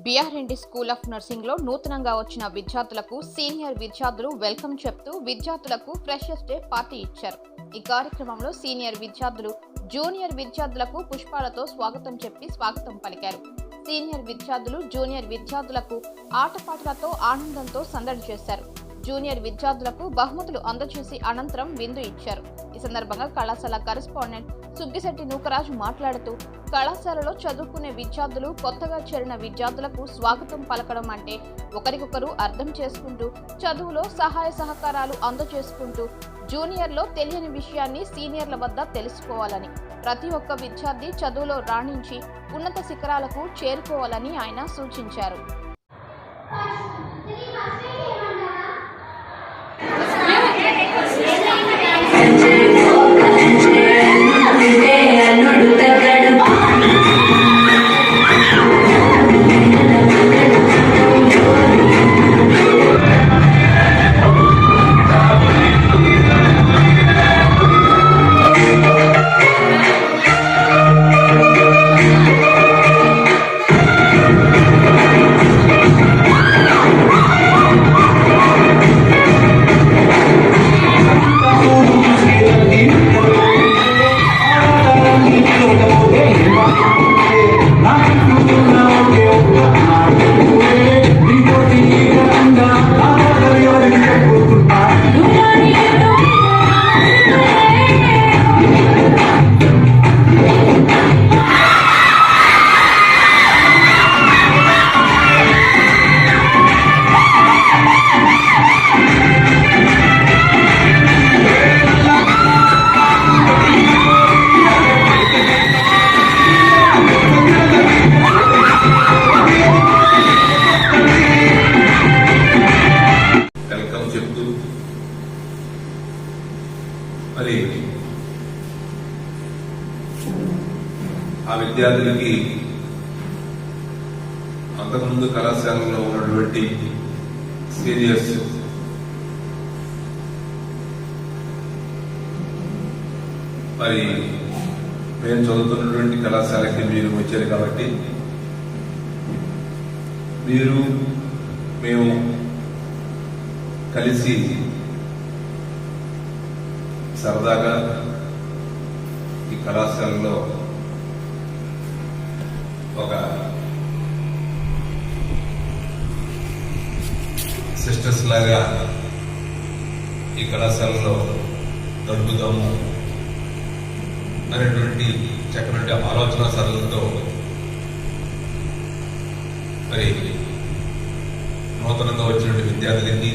బిఆర్ఎండి school of నర్సింగ్లో నూతనంగా వచ్చిన విద్యార్థులకు సీనియర్ విద్యార్థులు వెల్కమ్ చెప్తూ విద్యార్థులకు ఫ్రెషర్స్ డే పార్టీ ఇచ్చారు. ఈ కార్యక్రమంలో సీనియర్ విద్యార్థులు జూనియర్ విద్యార్థులకు పుష్పాలతో స్వాగతం చెప్పి స్వాగతం పలికారు. సీనియర్ విద్యార్థులు జూనియర్ విద్యార్థులకు ఆటపాటలతో ఆనందంతో సందడి చేశారు. జూనియర్ విద్యార్థులకు బహుమతులు అందజేసి అనంతరం విందు ఇచ్చారు. ఈ సందర్భంగా కళాశాల కరెస్పాండెంట్ సుగ్గిశెట్టి నూకరాజు మాట్లాడుతూ కళాశాలలో చదువుకునే విద్యార్థులు కొత్తగా చేరిన విద్యార్థులకు స్వాగతం పలకడం అంటే ఒకరికొకరు అర్థం చేసుకుంటూ చదువులో సహాయ సహకారాలు అందజేసుకుంటూ జూనియర్లో తెలియని విషయాన్ని సీనియర్ల వద్ద తెలుసుకోవాలని ప్రతి ఒక్క విద్యార్థి చదువులో రాణించి ఉన్నత శిఖరాలకు చేరుకోవాలని ఆయన సూచించారు. వెల్కమ్ మరి ఆ విద్యార్థులకి అంతకుముందు కళాశాలలో ఉన్నటువంటి సీనియర్స్ మరి మేము చదువుతున్నటువంటి కళాశాలకి మీరు వచ్చారు కాబట్టి మీరు మేము కలిసి సరదాగా ఈ కళాశాలలో ఒక సిస్టర్స్ లాగా ఈ కళాశాలలో గడుపుదాము అనేటువంటి చక్కటి ఆలోచన సరళతో మరి నూతనంగా వచ్చినటువంటి విద్యార్థులకి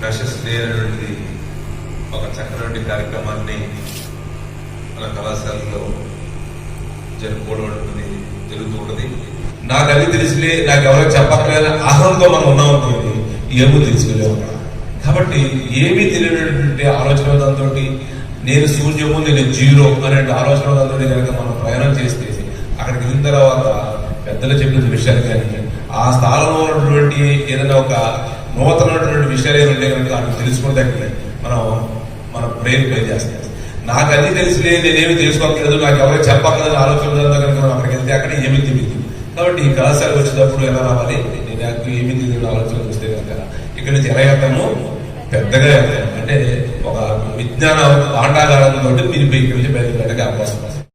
ఫ్రెషర్స్ డే అనేటువంటి ఒక చక్కటి కార్యక్రమాన్ని మన కళాశాలలో జరుపుకోవడం అనేది జరుగుతూ ఉంటుంది. నాకు అవి తెలిసిలే నాకు ఎవరో చెప్పక్కర్లేదు ఆహ్లంతో మనం ఉన్నాం అనుకోండి ఏమో తెలుసుకోలేము కాబట్టి ఏమీ తెలియనటువంటి ఆలోచన దాంతో నేను సూర్యము నేను జీరో అనే ఆలోచన దాంతో కనుక మనం ప్రయాణం చేస్తే అక్కడికి వెళ్ళిన తర్వాత పెద్దలు చెప్పిన విషయాలు కానీ ఆ స్థానంలో ఉన్నటువంటి ఏదైనా ఒక నూతనమైనటువంటి విషయాలు ఏమైనా ఉంటే కనుక వాటిని తెలుసుకుంటే మనం మన బ్రెయిన్ పని చేస్తాం. నాకు అన్ని తెలిసిలే నేనేమి తెలుసుకోకలేదు నాకు ఎవరైనా చెప్పక్కర్లేదు ఆలోచన కనుక మనం అక్కడికి వెళ్తే అక్కడ ఏమీ తెలియదు. కాబట్టి ఈ కళాశాలకు వచ్చేటప్పుడు ఎలా రావాలి? నేను నాకు ఏమీ తెలియదు ఆలోచన చూస్తే కనుక ఇక్కడ నుంచి ఎలా వెళ్తాము పెద్దగా అంటే ఒక విజ్ఞాన ఆండాగారంతో మీరు ఇక్కడి నుంచి బయటకు అవకాశం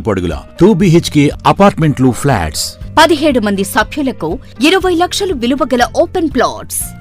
చదురపు పొడుగుల టూ బిహెచ్కే అపార్ట్మెంట్లు ఫ్లాట్స్. పదిహేడు మంది సభ్యులకు ఇరవై లక్షలు విలువ గల ఓపెన్ ప్లాట్స్.